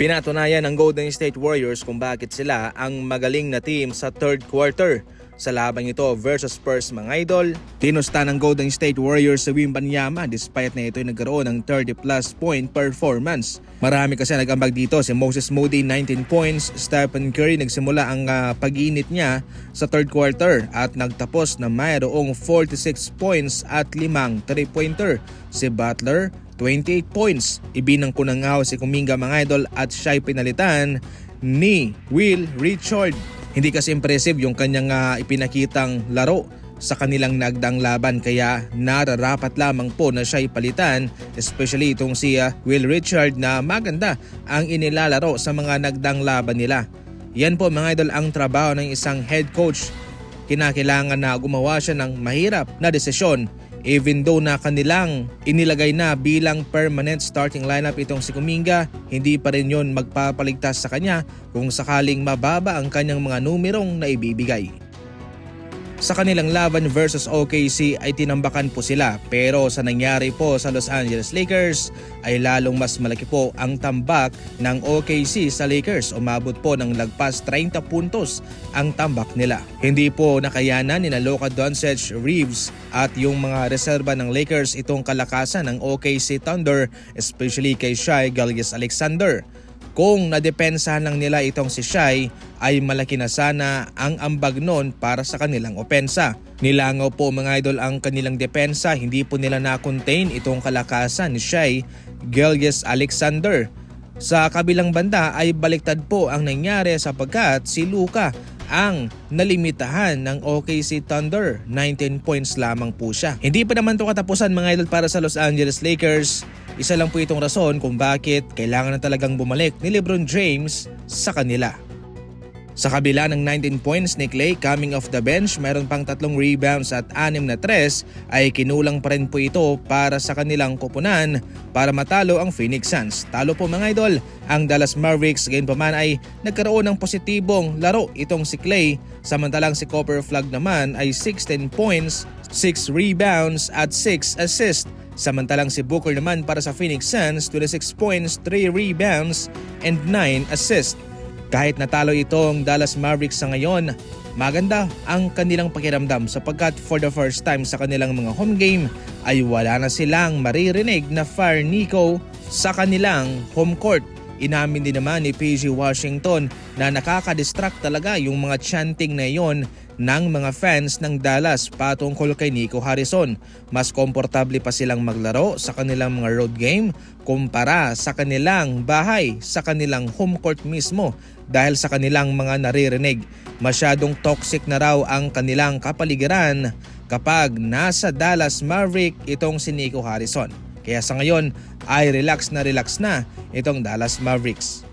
Pinatunayan ng Golden State Warriors kung bakit sila ang magaling na team sa third quarter. Sa labang ito versus Spurs mga idol, tinusta ng Golden State Warriors sa Wimbanyama despite na ito ay nagkaroon ng 30 plus point performance. Marami kasi nagambag dito si Moses Moody 19 points, Stephen Curry nagsimula ang ah, pag-init niya sa third quarter at nagtapos na mayroong 46 points at limang 3-pointer. Si Butler 28 points. Ibinang ko nga si Kuminga mga idol at siya'y pinalitan ni Will Richard. Hindi kasi impressive yung kanyang ah, ipinakitang laro sa kanilang nagdang laban kaya nararapat lamang po na siya'y palitan especially itong si ah, Will Richard na maganda ang inilalaro sa mga nagdang laban nila. Yan po mga idol ang trabaho ng isang head coach. Kinakailangan na gumawa siya ng mahirap na desisyon Even though na kanilang inilagay na bilang permanent starting lineup itong si Kuminga, hindi pa rin yon magpapaligtas sa kanya kung sakaling mababa ang kanyang mga numerong na ibibigay. Sa kanilang laban versus OKC ay tinambakan po sila pero sa nangyari po sa Los Angeles Lakers ay lalong mas malaki po ang tambak ng OKC sa Lakers. Umabot po ng lagpas 30 puntos ang tambak nila. Hindi po nakayanan ni Luka Doncic, Reeves at yung mga reserba ng Lakers itong kalakasan ng OKC Thunder especially kay Shai Gilgeous Alexander. Kung nadepensahan lang nila itong si Shai ay malaki na sana ang ambag nun para sa kanilang opensa. Nilangaw po mga idol ang kanilang depensa, hindi po nila na-contain itong kalakasan ni Shai Gilgeous Alexander. Sa kabilang banda ay baliktad po ang nangyari sapagkat si Luka ang nalimitahan ng OKC Thunder. 19 points lamang po siya. Hindi pa naman ito katapusan mga idol para sa Los Angeles Lakers. Isa lang po itong rason kung bakit kailangan na talagang bumalik ni Lebron James sa kanila. Sa kabila ng 19 points ni Clay coming off the bench, mayroon pang tatlong rebounds at anim na tres ay kinulang pa rin po ito para sa kanilang kupunan para matalo ang Phoenix Suns. Talo po mga idol, ang Dallas Mavericks gayon pa man ay nagkaroon ng positibong laro itong si Clay samantalang si Copper Flag naman ay 16 points, 6 rebounds at 6 assists. Samantalang si Booker naman para sa Phoenix Suns 26 points, 3 rebounds and 9 assists. Kahit natalo itong Dallas Mavericks sa ngayon, maganda ang kanilang pakiramdam sapagkat for the first time sa kanilang mga home game ay wala na silang maririnig na fire Nico sa kanilang home court. Inamin din naman ni PG Washington na nakaka-distract talaga yung mga chanting na iyon ng mga fans ng Dallas patungkol kay Nico Harrison. Mas komportable pa silang maglaro sa kanilang mga road game kumpara sa kanilang bahay, sa kanilang home court mismo dahil sa kanilang mga naririnig. Masyadong toxic na raw ang kanilang kapaligiran kapag nasa Dallas Maverick itong si Nico Harrison. Kaya sa ngayon ay relax na relax na itong Dallas Mavericks.